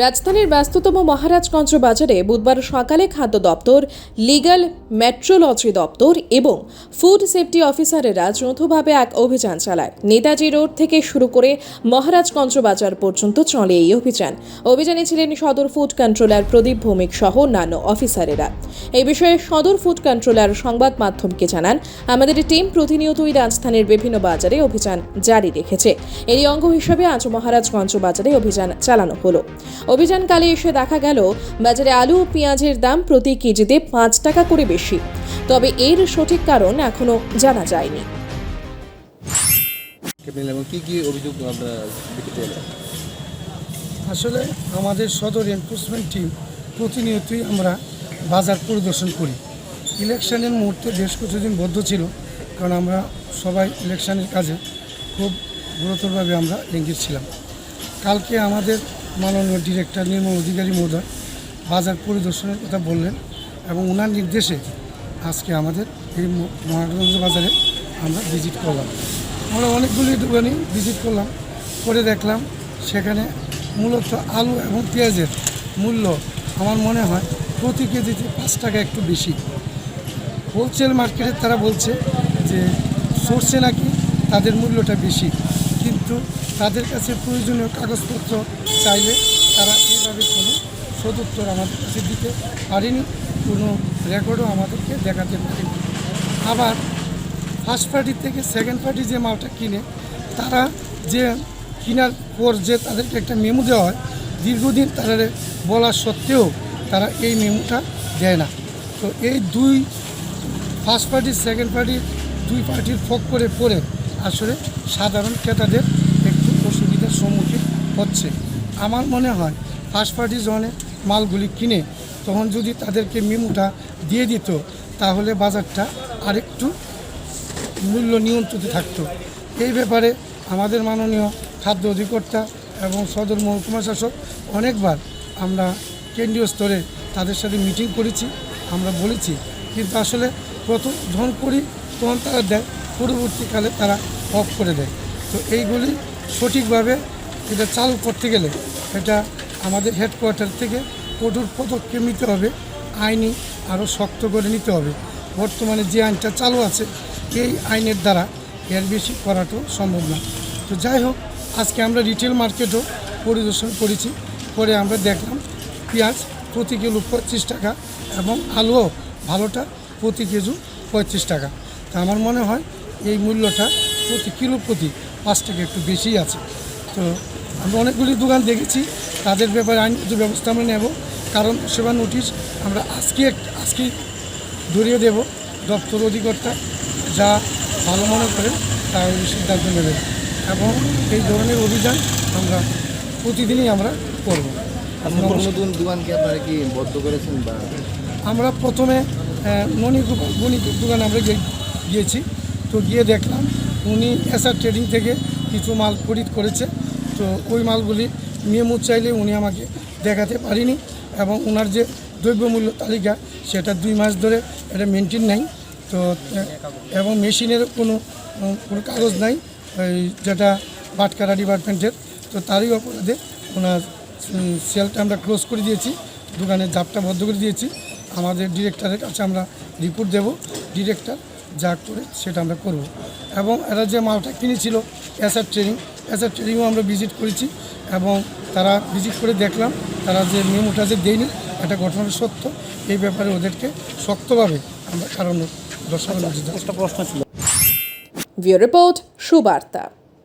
রাজধানীর ব্যস্ততম মহারাজগঞ্জ বাজারে বুধবার সকালে খাদ্য দপ্তর, লিগ্যাল মেট্রোলজি দপ্তর এবং ফুড সেফটি অফিসারেরা যৌথভাবে এক অভিযান চালায়। নেতাজি রোড থেকে শুরু করে মহারাজগঞ্জ বাজার পর্যন্ত চলে এই অভিযান। অভিযানে ছিলেন সদর ফুড কন্ট্রোলার প্রদীপ ভৌমিক সহ অন্যান্য অফিসারেরা। এই বিষয়ে সদর ফুড কন্ট্রোলার সংবাদ মাধ্যমকে জানান, আমাদের টিম প্রতিনিয়তই রাজধানীর বিভিন্ন বাজারে অভিযান জারি রেখেছে। এরই অঙ্গ হিসেবে আজ মহারাজগঞ্জ বাজারে অভিযান চালানো হলো। অভিযানকালে এসে দেখা গেল বাজারে আলু ও পেঁয়াজের দাম প্রতি কেজিতে পাঁচ টাকা করে বেশি। তবে এর সঠিক কারণ এখনও জানা যায়নি। ক্যাপ্টেন এবং কী কী অভিযোগ আসলে আমাদের সদর এনফোর্সমেন্ট টিম প্রতিনিয়তই আমরা বাজার পরিদর্শন করি। ইলেকশনের মুহূর্তে বেশ কিছুদিন বদ্ধ ছিল কারণ আমরা সবাই ইলেকশনের কাজে খুব গুরুতরভাবে আমরা এঙ্গেজ ছিলাম। কালকে আমাদের মাননীয় ডিরেক্টর, নির্মল অধিকারী মহোদয়, বাজার পরিদর্শনের কথা বললেন এবং ওনার নির্দেশে আজকে আমাদের এই মহারাজগঞ্জ বাজারে আমরা ভিজিট করলাম। আমরা অনেকগুলি দোকানে ভিজিট করলাম, করে দেখলাম, সেখানে মূলত আলু এবং পেঁয়াজের মূল্য আমার মনে হয় প্রতি কেজিতে পাঁচ টাকা একটু বেশি। হোলসেল মার্কেটে তারা বলছে যে সোর্সে নাকি তাদের মূল্যটা বেশি। কিন্তু তাদের কাছে প্রয়োজনীয় কাগজপত্র চাইলে তারা এইভাবে কোনো সদুত্তর আমাদের কাছে দিতে পারেনি, কোনো রেকর্ডও আমাদেরকে দেখাতে পারেনি। আবার ফার্স্ট পার্টি থেকে সেকেন্ড পার্টি যে মালটা কিনে, তারা যে কেনার পর যে তাদেরকে একটা মেমো দেওয়া হয়, দীর্ঘদিন তারা বলা সত্ত্বেও তারা এই মেমোটা দেয় না। তো এই দুই ফার্স্ট পার্টি সেকেন্ড পার্টি দুই পার্টির ফক করে পড়ে আসলে সাধারণ ক্রেতাদের একটু অসুবিধার সম্মুখীন হচ্ছে। আমার মনে হয় ফার্স্ট পার্টি যখন মালগুলি কিনে, তখন যদি তাদেরকে মেমোটা দিয়ে দিত, তাহলে বাজারটা আরেকটু মূল্য নিয়ন্ত্রিত থাকত। এই ব্যাপারে আমাদের মাননীয় খাদ্য অধিকর্তা এবং সদর মহকুমা শাসক অনেকবার আমরা কেন্দ্রীয় স্তরে তাদের সাথে মিটিং করেছি, আমরা বলেছি। কিন্তু আসলে প্রথম যখন করি, তখন তারা দেয় পরবর্তীকালে তারা অফ করে দেয়। তো এইগুলি সঠিকভাবে এটা চালু করতে গেলে এটা আমাদের হেডকোয়ার্টার থেকে কঠোর পদক্ষেপ নিতে হবে, আইনি আরও শক্ত করে নিতে হবে। বর্তমানে যে আইনটা চালু আছে, এই আইনের দ্বারা এর বেশি করাটাও সম্ভব না। তো যাই হোক, আজকে আমরা রিটেল মার্কেটও পরিদর্শন করেছি। করে আমরা দেখলাম পেঁয়াজ প্রতি কিলো পঁচিশ টাকা এবং আলুও ভালোটা প্রতি কেজি পঁয়ত্রিশ টাকা। তা আমার মনে হয় এই মূল্যটা প্রতি কিলো প্রতি পাঁচ টাকা একটু বেশিই আছে। তো আমরা অনেকগুলি দোকান দেখেছি তাদের ব্যাপারে আইনগত ব্যবস্থা আমরা নেব। কারণ সেবা নোটিশ আমরা আজকে এক- আজকেই ধরিয়ে দেব দপ্তর অধিকর্তা যা ভালো মনে করেন তার সিদ্ধান্ত নেবেন এবং এই ধরনের অভিযান আমরা প্রতিদিনই আমরা করব। নতুন দোকানকে আপনারা কি বদ্ধ করেছেন বা? আমরা প্রথমে মণিক বণিকের দোকানে আমরা গিয়েছি। তো গিয়ে দেখলাম উনি এসআর ট্রেডিং থেকে কিছু মাল খরিদ করেছে। তো ওই মালগুলি মেমো চাইলে উনি আমাকে দেখাতে পারিনি এবং ওনার যে দ্রব্যমূল্য তালিকা, সেটা দুই মাস ধরে এটা মেনটেন নেই। তো, এবং মেশিনের কোনো কোনো কাগজ নাই ওই যেটা বাটকারা ডিপার্টমেন্টের তো তারই অপরাধে ওনার সেলটা আমরা ক্লোজ করে দিয়েছি, দোকানের জাপটা বন্ধ করে দিয়েছি। আমাদের ডিরেক্টরের কাছে আমরা রিপোর্ট দেব। ডিরেক্টর যা করে সেটা আমরা করব। এবং এরা যে মালটা কিনেছিল এসআর ট্রেনিং এসআর ট্রেনিংও আমরা ভিজিট করেছি এবং তারা ভিজিট করে দেখলাম, তারা যে মেমোটা যে দেয়নি, এটা ঘটনা সত্য। এই ব্যাপারে ওদেরকে শক্তভাবে আমরা কারণ দর্শানোর ছিল। রিপোর্ট, সুবার্তা।